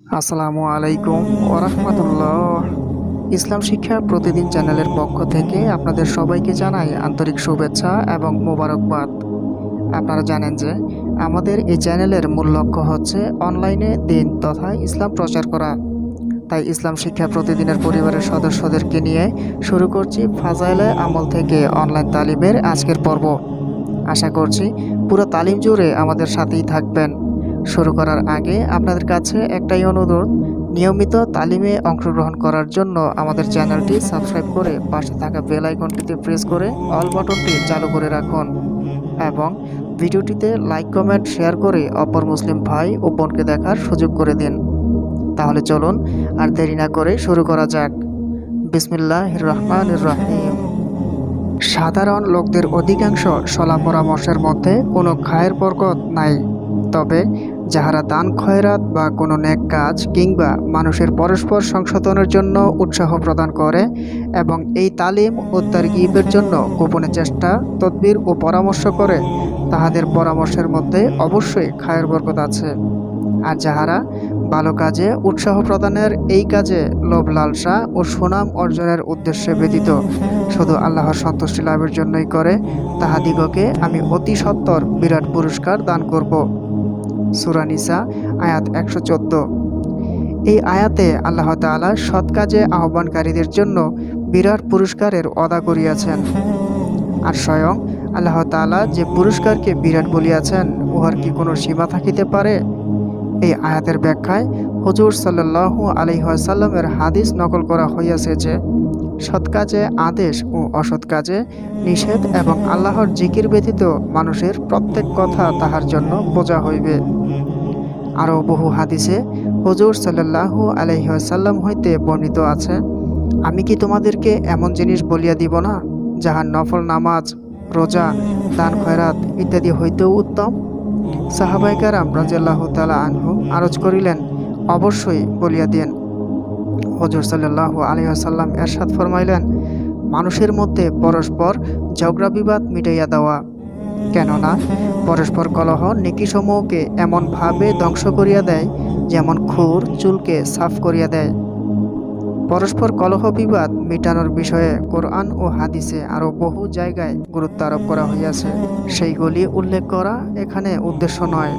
আসসালামু আলাইকুম ওরহমতুল্লাহ। ইসলাম শিক্ষা প্রতিদিন চ্যানেলের পক্ষ থেকে আপনাদের সবাইকে জানাই আন্তরিক শুভেচ্ছা এবং মোবারকবাদ। আপনারা জানেন যে আমাদের এই চ্যানেলের মূল লক্ষ্য হচ্ছে অনলাইনে দিন তথা ইসলাম প্রচার করা। তাই ইসলাম শিক্ষা প্রতিদিনের পরিবারের সদস্যদেরকে নিয়ে শুরু করছি ফাজাইলে আমল থেকে অনলাইন তালিমের আজকের পর্ব। আশা করছি পুরো তালিম জুড়ে আমাদের সাথেই থাকবেন। শুরু করার আগে আপনাদের কাছে একটাই অনুরোধ, নিয়মিত তালিমে অংশগ্রহণ করার জন্য আমাদের চ্যানেলটি সাবস্ক্রাইব করে পাশে থাকা বেল আইকনটিতে প্রেস করে অল বাটনটি চালু করে রাখুন এবং ভিডিওটিতে লাইক, কমেন্ট, শেয়ার করে অপর মুসলিম ভাই ও বোনকে দেখার সুযোগ করে দিন। তাহলে চলুন আর দেরি না করে শুরু করা যাক। বিসমিল্লাহ রহমান রহিম সাধারণ লোকদের অধিকাংশ সলা পরামর্শের মধ্যে কোনো খায়ের বরকত নাই। তবে যাহারা দান খয়রাত বা কোনো ন্যাক কাজ কিংবা মানুষের পরস্পর সংশোধনের জন্য উৎসাহ প্রদান করে এবং এই তালিম ও তারগিবের জন্য গোপনে চেষ্টা, তদবির ও পরামর্শ করে, তাহাদের পরামর্শের মধ্যে অবশ্যই খায়ের বরকত আছে। আর যাহারা ভালো কাজে উৎসাহ প্রদানের এই কাজে লোভ, লালসা ও সুনাম অর্জনের উদ্দেশ্যে ব্যতীত। শুধু আল্লাহর সন্তুষ্টি লাভের জন্যই করে, তাহাদিগকে আমি অতি সত্বর বিরাট পুরস্কার দান করব। সুরানিসা আয়াত একশো চোদ্দ। এই আয়াতে আল্লাহ তাআলা সৎ কাজে আহ্বানকারীদের জন্য বিরাট পুরস্কারের অদা করিয়াছেন। আর স্বয়ং আল্লাহ তাআলা যে পুরস্কারকে বিরাট বলিয়াছেন, উহার কি কোনো সীমা থাকিতে পারে? এই আয়াতের ব্যাখ্যায় হুজুর সাল্লাল্লাহু আলাইসাল্লামের হাদিস নকল করা হইয়াছে যে, সৎ কাজে আদেশ ও অসৎ কাজে নিষেধ এবং আল্লাহর জিকির ব্যতীত মানুষের প্রত্যেক কথা তাহার জন্য বোঝা হইবে। আরও বহু হাদিসে হুজুর সাল্লাল্লাহু আলাইসাল্লাম হইতে বর্ণিত আছে, আমি কি তোমাদেরকে এমন জিনিস বলিয়া দিব না, যাহার নফল নামাজ, রোজা, দান, খয়রাত ইত্যাদি হইতেও উত্তম? সাহাবাইকারাম রাজিয়াল্লাহ তালা আনহু আরজ করিলেন, অবশ্যই বলিয়া দেন। হজর সাল্লাহ আলিয়াসাল্লাম এরশাদ ফরমাইলেন, মানুষের মধ্যে পরস্পর ঝগড়া বিবাদ মিটাইয়া দেওয়া। কেননা, পরস্পর কলহ নেকিসমূহকে এমনভাবে ধ্বংস করিয়া দেয়, যেমন খুর, চুলকে সাফ করিয়া দেয়। পরস্পর কলহ বিবাদ মিটানোর বিষয়ে কোরআন ও হাদিসে আরও বহু জায়গায় গুরুত্ব আরোপ করা হইয়াছে। সেইগুলি উল্লেখ করা এখানে উদ্দেশ্য নয়।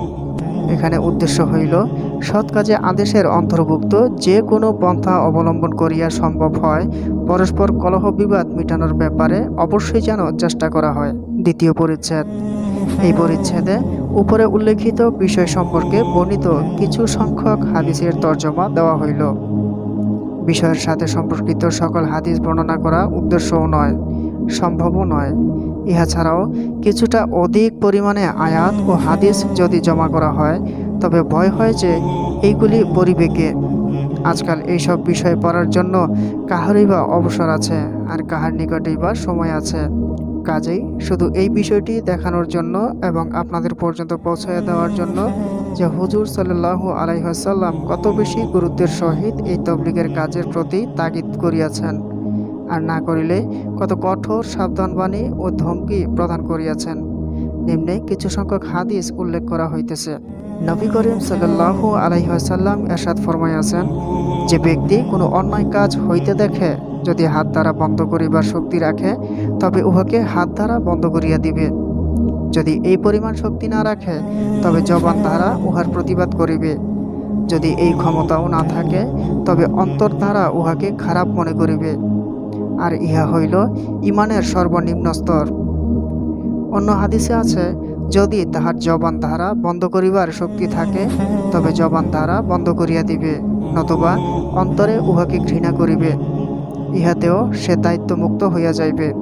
এখানে উদ্দেশ্য হইল, সৎ কাজে আদেশের অন্তর্ভুক্ত যে কোনো পন্থা অবলম্বন করিয়া সম্ভব হয়, পরস্পর কলহ বিবাদ মিটানোর ব্যাপারে অবশ্যই যেন চেষ্টা করা হয়। দ্বিতীয় পরিচ্ছেদ। এই পরিচ্ছেদে উপরে উল্লেখিত বিষয় সম্পর্কে বর্ণিত কিছু সংখ্যক হাদিসের তর্জমা দেওয়া হইল। বিষয়ের সাথে সম্পর্কিত সকল হাদিস বর্ণনা করা উদ্দেশ্যও নয়, সম্ভবও নয়। ইহা ছাড়াও কিছুটা অধিক পরিমাণে আয়াত ও হাদিস যদি জমা করা হয়, তবে ভয় হয় যে এইগুলি পরিবেকে। আজকাল এইসব বিষয় পড়ার জন্য কাহারই বা অবসর আছে আর কাহার নিকটেই বা সময় আছে। কাজেই শুধু এই বিষয়টি দেখানোর জন্য এবং আপনাদের পর্যন্ত পৌঁছায় দেওয়ার জন্য যে হুজুর সাল্লাহ আলাইহাসাল্লাম কত বেশি গুরুত্বের সহিত এই তবলিগের কাজের প্রতি তাগিদ করিয়াছেন আর না করিলে কত কঠোর সাবধানবাণী ও ধমকি প্রদান করিয়াছেন। নিম্নে কিছু সংখ্যক হাদিস উল্লেখ করা হইতেছে। নবী করিম সাল্লাহ আলাইহাসাল্লাম এরশাদ ফরমাইয়াছেন, যে ব্যক্তি কোনো অন্যায় কাজ হইতে দেখে, যদি হাত দ্বারা বন্ধ করিবার শক্তি রাখে, তবে উহাকে হাত দ্বারা বন্ধ করিয়া দিবে। যদি এই পরিমাণ শক্তি না রাখে, তবে জবান দ্বারা উহার প্রতিবাদ করিবে। যদি এই ক্ষমতাও না থাকে, তবে অন্তর দ্বারা উহাকে খারাপ মনে করিবে। আর ইহা হইল ইমানের সর্বনিম্ন স্তর। অন্য হাদিসে আছে, যদি তাহার জবান ধারা বন্ধ করিবার শক্তি থাকে, তবে জবান ধারা বন্ধ করিয়া দিবে, নতুবা অন্তরে উহাকে ঘৃণা করিবে। ইহাতেও সে দায়িত্বমুক্ত হইয়া যাইবে।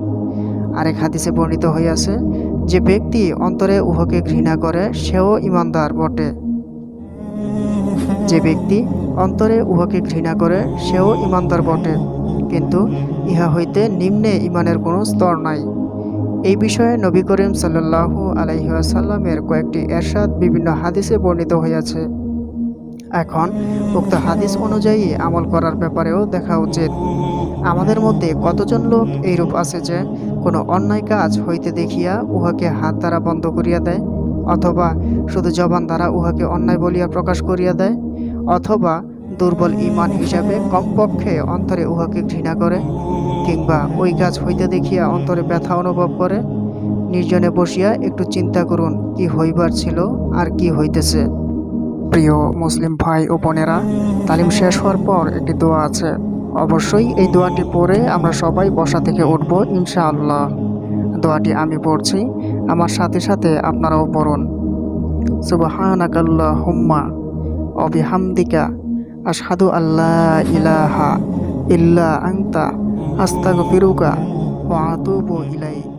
আরেক হাদিসে বর্ণিত হইয়াছে যে ব্যক্তি অন্তরে উহাকে ঘৃণা করে, সেও ইমানদার বটে। যে ব্যক্তি অন্তরে উহাকে ঘৃণা করে, সেও ইমানদার বটে। কিন্তু ইহা হইতে নিম্নে ইমানের কোনো স্তর নাই। এই বিষয়ে নবী করিম সাল্লাহু আলাইসাল্লামের কয়েকটি এরশাদ বিভিন্ন হাদিসে বর্ণিত হইয়াছে। এখন উক্ত হাদিস অনুযায়ী আমল করার ব্যাপারেও দেখা উচিত। আমাদের মধ্যে কতজন লোক এইরূপ আছে যে কোনো অন্যায় কাজ হইতে দেখিয়া উহাকে হাত দ্বারা বন্ধ করিয়া দেয়, অথবা শুধু জবান দ্বারা উহাকে অন্যায় বলিয়া প্রকাশ করিয়া দেয়, অথবা দুর্বল ইমান হিসাবে কমপক্ষে অন্তরে উহাকে ঘৃণা করে, কিংবা ওই কাজ হইতে দেখিয়া অন্তরে ব্যথা অনুভব করে। নির্জনে বসিয়া একটু চিন্তা করুন, কি হইবার ছিল আর কি হইতেছে। প্রিয় মুসলিম ভাই ও বোনেরা, তালিম শেষ হওয়ার পর একটি দোয়া আছে। অবশ্যই এই দোয়াটি পড়ে আমরা সবাই বসা থেকে উঠব, ইনশাআল্লাহ। দোয়াটি আমি পড়ছি, আমার সাথে সাথে আপনারাও পড়ুন। সুবহানাকাল্লাহ হুম্মা অবিহামদিকা আশহাদু আল্লাহ ইলাহা ইল্লা আংতা আস্তাগফিরুকা ও আতুব ইলাইক।